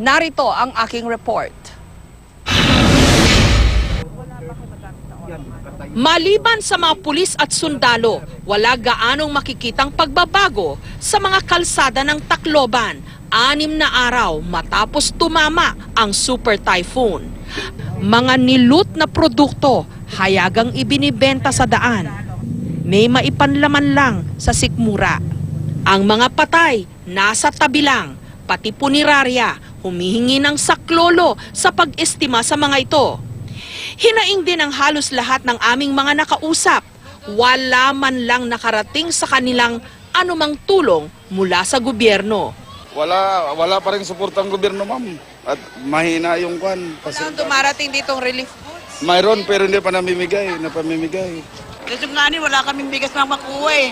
Narito ang aking report. Maliban sa mga pulis at sundalo, wala gaanong makikitang pagbabago sa mga kalsada ng Tacloban. Anim na araw matapos tumama ang super typhoon. Mga nilut na produkto hayagang ibinibenta sa daan. May maipanlaman lang sa sikmura. Ang mga patay nasa tabi lang, pati punerarya humihingi ng saklolo sa pag-estima sa mga ito. Hinaing din ang halos lahat ng aming mga nakausap. Wala man lang nakarating sa kanilang anumang tulong mula sa gobyerno. Wala, wala pa rin suportang gobyerno, ma'am. At mahina yung kwan. Saan dumarating ditong relief goods? Mayroon pero hindi pa namimigay, napamimigay. Kasi nga ni, wala kaming bigas na makuha eh.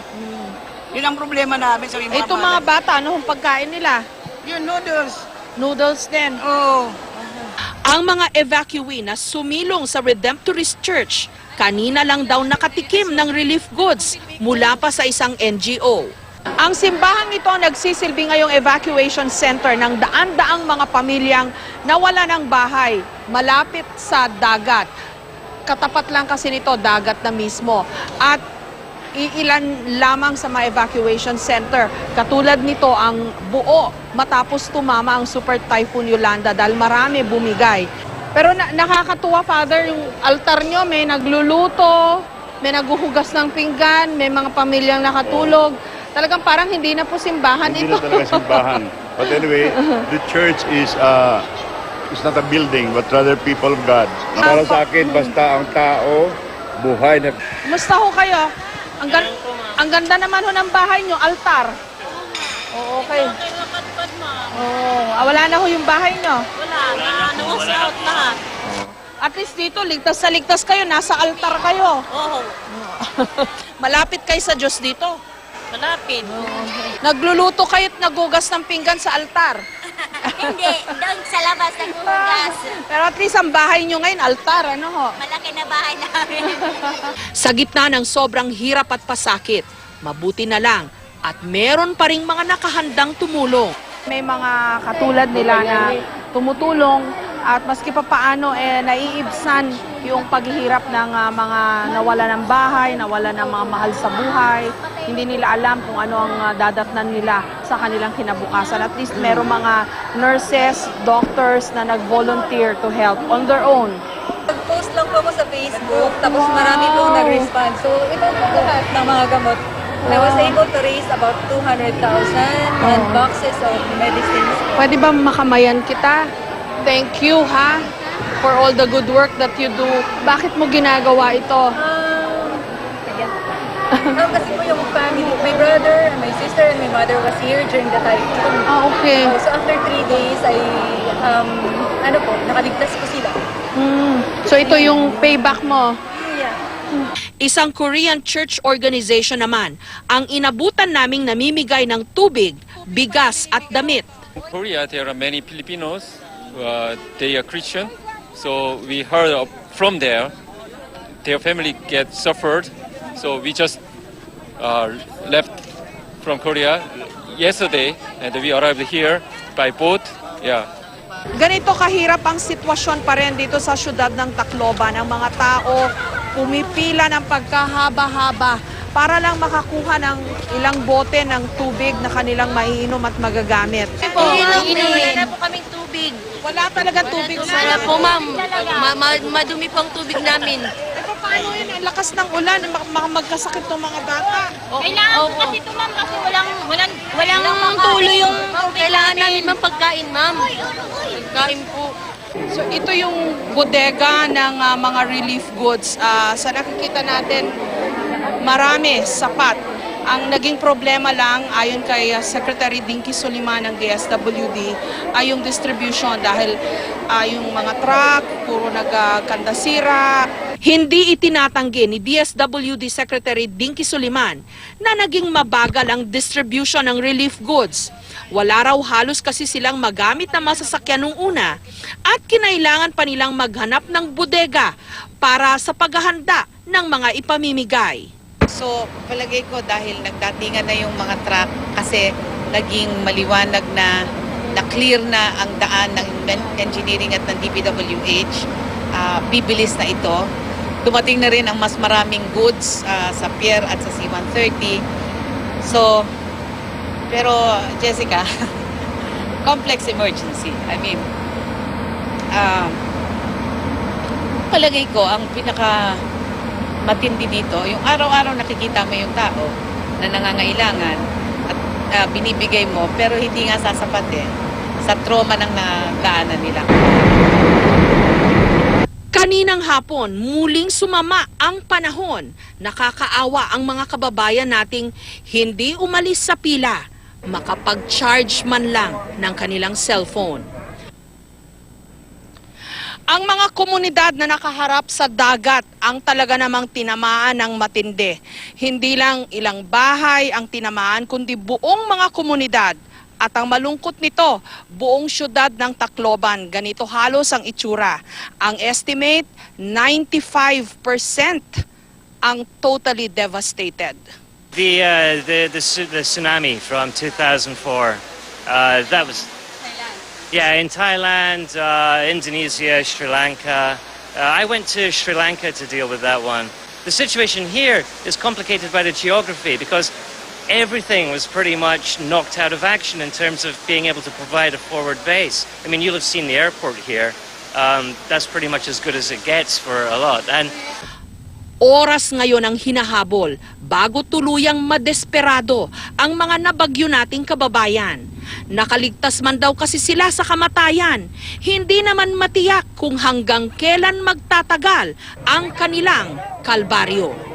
Yun ang problema namin sa mga Ito mga bata, ano ang pagkain nila? Yun, noodles. Noodles din. Oo. Ang mga evacuee na sumilong sa Redemptorist Church, kanina lang daw nakatikim ng relief goods mula pa sa isang NGO. Ang simbahang ito nagsisilbi ngayong evacuation center ng daan-daang mga pamilyang nawala ng bahay malapit sa dagat. Katapat lang kasi nito dagat na mismo. At iilan lamang sa mga evacuation center. Katulad nito ang buo matapos tumama ang Super Typhoon Yolanda dahil marami bumigay. Pero na- nakakatuwa, Father, yung altar nyo may nagluluto, may naguhugas ng pinggan, may mga pamilyang nakatulog. Talagang parang hindi na po simbahan Hindi ito. na talaga simbahan. But anyway, the church is uh, is not a building, but rather people of God. Para sa akin, basta ang tao, buhay na Kumusta ho kayo? Ang, gan- ang ganda naman ho ng bahay nyo, altar. Oo, okay. Oo, ah, wala na ho yung bahay nyo. Wala, na na-wash out lahat. At least dito, ligtas sa ligtas kayo, nasa altar kayo. Oo, Malapit kayo sa Diyos dito. malapit. Nagluluto kayo at nagugas ng pinggan sa altar. Hindi, doon sa labas naghuhugas. Pero at least ang bahay nyo ngayon, altar, ano ho? Malaki na bahay namin. Sa gitna ng sobrang hirap at pasakit, mabuti na lang at meron pa ring mga nakahandang tumulong. May mga katulad nila na tumutulong at maski pa paano eh naiibsan yung paghihirap ng ah, mga nawala ng bahay, nawala ng mga mahal sa buhay. Hindi nila alam kung ano ang ah, dadatnan nila sa kanilang kinabukasan. At least meron mga nurses, doctors na nag-volunteer to help on their own. Nag-post lang po ako sa Facebook, tapos marami pong nag-respond. So, ito po lahat ng mga gamot. I was able to raise about 200,000 and boxes of medicines. Pwede ba makamayan kita? Thank you, ha? For all the good work that you do. Bakit mo ginagawa ito? Um, ayan. um, kasi po yung family, my brother, and my sister, and my mother was here during the typhoon. Ah, okay. So, so after three days, I, um, ano po, nakaligtas ko sila. Hmm. So ito yung payback mo. Yeah. Isang Korean church organization naman ang inabutan naming namimigay ng tubig, bigas at damit. In Korea, there are many Filipinos. Uh, they are Christian, so we heard from there, their family get suffered. So we just uh, left from Korea yesterday, and we arrived here by boat. Yeah. Ganito kahirap ang sitwasyon pa rin dito sa syudad ng Tacloban. Ang mga tao pumipila ng pagkahaba-haba para lang makakuha ng ilang bote ng tubig na kanilang maiinom at magagamit. Wala na po kaming tubig. Wala talaga tubig Wala po ma'am, Ma- ma- madumi pang tubig namin. Eh, paano yun? Ang lakas ng ulan, mak- magkasakit ng mga bata. Kailangan po kasi ito ma'am kasi walang, walang, walang tuloy yung kailangan namin ma'am pagkain ma'am. Pagkain po. So ito yung bodega ng ah, mga relief goods. Ah, sa nakikita natin, marami, sapat. Ang naging problema lang, ayon kay ah, Secretary Dinky Soliman ng DSWD, ay yung distribution dahil ah, yung mga truck, puro nagkandasira. Hindi itinatanggi ni DSWD Secretary Dinky Soliman na naging mabagal ang distribution ng relief goods. Wala raw halos kasi silang magamit na masasakyan nung una at kinailangan pa nilang maghanap ng bodega para sa paghahanda ng mga ipamimigay. So, palagay ko dahil nagdatingan na yung mga truck kasi naging maliwanag na na-clear na ang daan ng engineering at ng DPWH, ah, bibilis na ito. Dumating na rin ang mas maraming goods ah, sa pier at sa C-130. So, pero Jessica, complex emergency. I mean, um, palagay ko ang pinaka matindi dito, yung araw-araw nakikita mo yung tao na nangangailangan at ah, binibigay mo pero hindi nga sasapat eh sa trauma ng nagdaanan nila. Kaninang hapon, muling sumama ang panahon. Nakakaawa ang mga kababayan nating hindi umalis sa pila, makapag-charge man lang ng kanilang cellphone. Ang mga komunidad na nakaharap sa dagat ang talaga namang tinamaan ng matindi. Hindi lang ilang bahay ang tinamaan kundi buong mga komunidad. At ang malungkot nito, buong syudad ng Tacloban, ganito halos ang itsura. Ang estimate, 95% ang totally devastated. The, uh, the, the, the tsunami from 2004, uh, that was. Yeah, in Thailand, uh, Indonesia, Sri Lanka. Uh, I went to Sri Lanka to deal with that one. The situation here is complicated by the geography because everything was pretty much knocked out of action in terms of being able to provide a forward base. I mean, you'll have seen the airport here. Um, that's pretty much as good as it gets for a lot. And Oras ngayon ang hinahabol bago tuluyang madesperado ang mga nabagyo nating kababayan. Nakaligtas man daw kasi sila sa kamatayan. Hindi naman matiyak kung hanggang kailan magtatagal ang kanilang kalbaryo.